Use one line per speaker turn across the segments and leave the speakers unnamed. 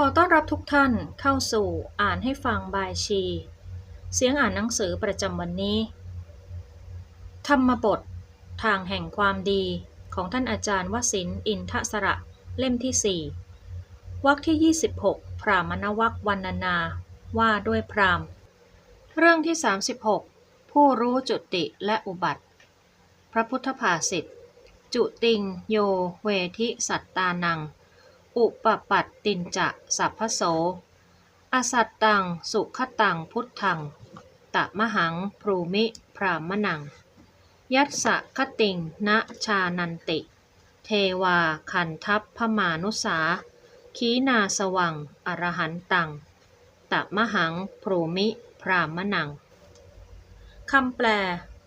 ขอต้อนรับทุกท่านเข้าสู่อ่านให้ฟังบายชี เสียงอ่านหนังสือประจำวันนี้ ธรรมบท ทางแห่งความดีของท่านอาจารย์วสินอินทสระเล่มที่ 4วรรคที่ 26 พรามณวรรควรรณนา ว่าด้วยพรามเรื่องที่ 36 ผู้รู้จุติและอุบัติ พระพุทธภาษิตจุติงโยเวทิสัตตานัง อุปปัตตินจะสัพพโส อสัตตัง สุขตัง พุทธัง ตะมหัง พรูมิ พรามนัง ยัสสะคติงนะชานันติ เทวาคันทัพพมานุสา ขีนาสวัง อรหันตัง ตะมหัง พรูมิ พรามนัง คำแปล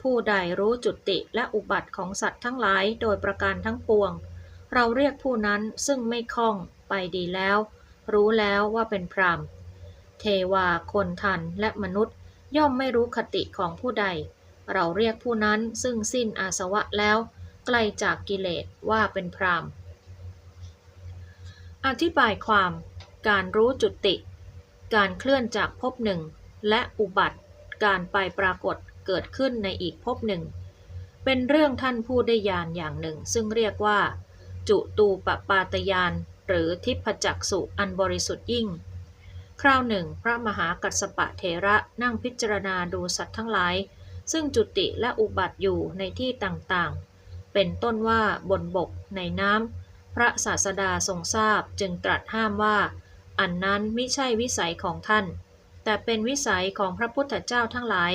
ผู้ใดรู้จุติและอุบัติของสัตว์ทั้งหลายโดยประการทั้งปวง เราเรียกผู้นั้นซึ่งไม่คล่องไปดีแล้ว รู้แล้วว่าเป็นพรามเทวาคนทันและมนุษย์ ย่อมไม่รู้คติของผู้ใด เราเรียกผู้นั้นซึ่งสิ้นอาสวะแล้ว ไกลจากกิเลสว่าเป็นพรามอธิบายความ การรู้จุติ การเคลื่อนจากภพหนึ่ง และอุบัติ การไปปรากฏเกิดขึ้นในอีกภพหนึ่ง เป็นเรื่องท่านผู้ได้ญาณอย่างหนึ่ง ซึ่งเรียกว่า จุตูปปาตยาน หรือทิพจักสุอันบริสุทธิ์ยิ่ง คราวหนึ่ง พระมหากัสสปะเถระนั่งพิจารณาดูสัตว์ทั้งหลาย ซึ่งจุติและอุบัติอยู่ในที่ต่างๆ เป็นต้นว่าบนบกในน้ำพระศาสดาทรงทราบจึงตรัสห้ามว่า อันนั้นไม่ใช่วิสัยของท่าน แต่เป็นวิสัยของพระพุทธเจ้าทั้งหลาย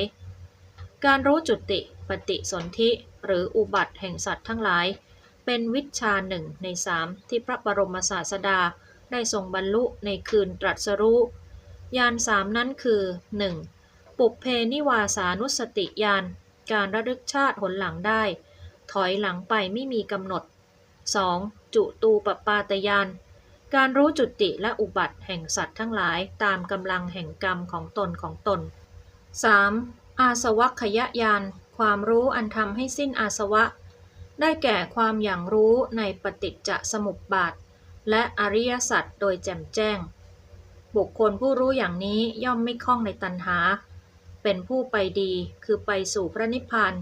การรู้จุติปฏิสนธิหรืออุบัติแห่งสัตว์ทั้งหลาย เป็นวิชาหนึ่งในสามที่พระบรมศาสดาได้ทรงบรรลุในคืนตรัสรู้ยานสามนั้นคือ 1. ปุเพนิวาสานุสติยาน การระลึกชาติหนหลังได้ ถอยหลังไปไม่มีกำหนด 2. จุตูปปาตยาน การรู้จุติและอุบัติแห่งสัตว์ทั้งหลายตามกำลังแห่งกรรมของตนของตน 3. อาสวัคยญาณความรู้อันทำให้สิ้นอาสวะ ได้แก่ความอย่างรู้ในปฏิจจสมุปบาท และอริยสัจโดยแจ่มแจ้ง บุคคลผู้รู้อย่างนี้ย่อมไม่คล่องในตัณหา เป็นผู้ไปดีคือไปสู่พระนิพพาน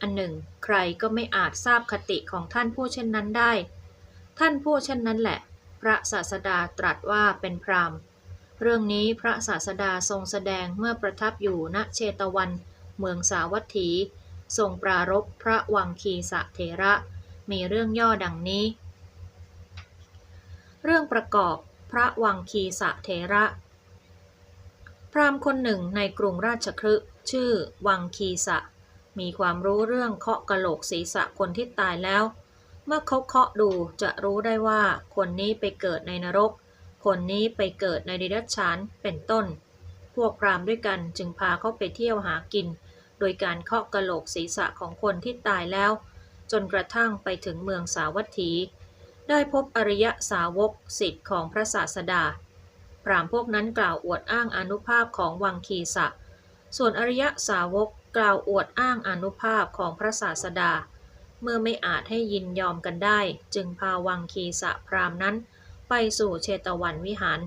อันหนึ่ง ใครก็ไม่อาจทราบคติของท่านผู้เช่นนั้นได้ ท่านผู้เช่นนั้นแหละ พระศาสดาตรัสว่าเป็นพรามเรื่องนี้พระศาสดาทรงแสดงเมื่อประทับอยู่ณเชตวัน เมืองสาวัตถี ทรงปรารบพระวังคีสะเถระ มีเรื่องย่อดังนี้ เรื่องประกอบพระวังคีสะเถระ พราหมณ์คนหนึ่งในกรุงราชคฤห์ชื่อวังคีสะ มีความรู้เรื่องเคาะกะโหลกศีรษะคนที่ตายแล้ว เมื่อเขาเคาะดูจะรู้ได้ว่าคนนี้ไปเกิดในนรก คนนี้ไปเกิดในดิรัจฉานเป็นต้น พวกพราหมณ์ด้วยกันจึงพาเขาไปเที่ยวหากิน โดยการเคาะกะโหลกศีรษะของคนที่ตายแล้ว จนกระทั่งไปถึงเมืองสาวัตถี ได้พบอริยสาวกสิทธิ์ของพระศาสดา พรามพวกนั้นกล่าวอวดอ้างอนุภาพของวังคีสะ ส่วนอริยสาวกกล่าวอวดอ้างอนุภาพของพระศาสดา เมื่อไม่อาจให้ยินยอมกันได้ จึงพาวังคีสะพรามนั้นไปสู่เชตวันวิหาร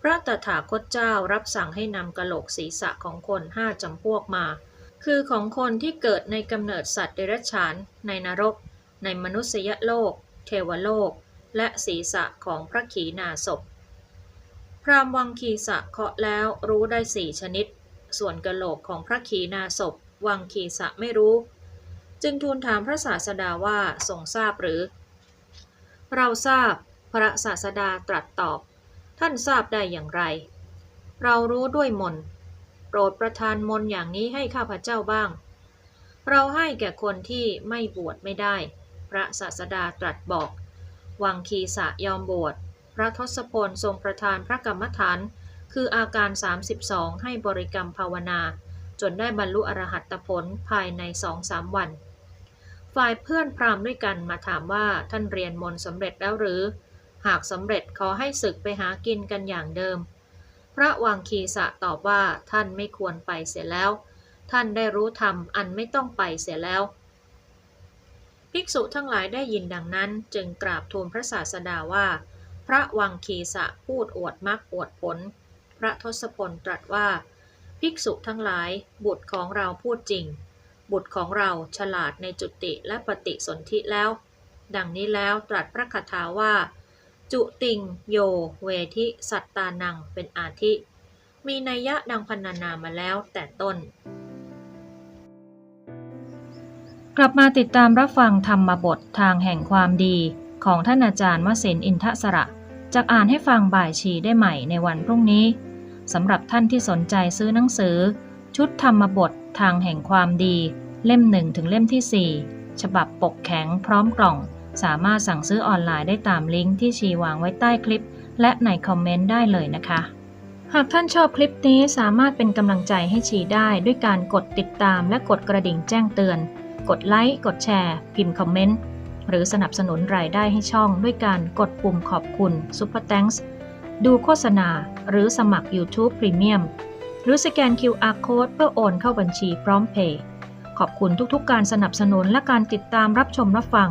พระตถาคตเจ้ารับสั่งให้นำกะโหลกศีรษะของคนห้าจำพวกมา คือของคนที่เกิดในกำเนิดสัตว์เดรัจฉาน ในนรก ในมนุษยโลก เทวโลก และศีรษะของพระขีณาสพ พราหมวังคีสะเคาะแล้วรู้ได้สี่ชนิด ส่วนกะโหลกของพระขีณาสพวังคีสะไม่รู้ จึงทูลถามพระศาสดาว่าทรงทราบหรือ เราทราบ พระศาสดาตรัสตอบ ท่านทราบได้อย่างไร เรารู้ด้วยมนโปรดประทานมนอย่างนี้ให้ข้าพเจ้าบ้าง เราให้แก่คนที่ไม่บวชไม่ได้ พระศาสดาตรัสบอก วังคีสะยอมบวช พระทศพลทรงประทานพระกรรมฐาน คืออาการ 32 ให้บริกรรมภาวนา จนได้บรรลุอรหัตผลภายในสองสามวัน ฝ่ายเพื่อนพราหมณ์ด้วยกันมาถามว่าท่านเรียนมนสำเร็จแล้วหรือ หากสำเร็จขอให้ศึกไปหากินกันอย่างเดิม พระวังคีสะตอบว่าท่านไม่ควรไปเสียแล้ว ท่านได้รู้ธรรมอันไม่ต้องไปเสียแล้ว ภิกษุทั้งหลายได้ยินดังนั้นจึงกราบทูลพระศาสดาว่า พระวังคีสะพูดอวดมรรคอวดผล พระทศพลตรัสว่า ภิกษุทั้งหลายบุตรของเราพูดจริง บุตรของเราฉลาดในจุติและปฏิสนธิแล้ว ดังนี้แล้วตรัสพระคาถาว่า จุติงโย เวทิสัตตานัง เป็นอาทิ มีนัยยะดังพรรณนามาแล้วแต่ต้น กลับมาติดตามรับฟังธรรมบททางแห่งความดี ของท่านอาจารย์วสินอินทสระจากอ่านให้ฟังบ่ายชีได้ใหม่ในวันพรุ่งนี้สำหรับท่านที่สนใจซื้อหนังสือ ชุดธรรมบททางแห่งความดี เล่ม1ถึงเล่มทีสี่ 4 ฉบับปกแข็งพร้อมกล่อง สามารถสั่งซื้อออนไลน์ได้ตามลิงก์ที่ชีวางไว้ใต้คลิป และในคอมเมนต์ได้เลยนะคะ หากท่านชอบคลิปนี้สามารถเป็นกำลังใจให้ชีได้ ด้วยการกดติดตามและกดกระดิ่งแจ้งเตือน กดไลค์ กดแชร์ พิมพ์คอมเมนต์ หรือสนับสนุนรายได้ให้ช่อง ด้วยการกดปุ่มขอบคุณ Super Thanks ดูโฆษณา หรือสมัคร YouTube Premium หรือสแกน QR Code เพื่อโอนเข้าบัญชีพร้อมเพย์ขอบคุณทุกๆการสนับสนุนและการติดตามรับชมรับฟัง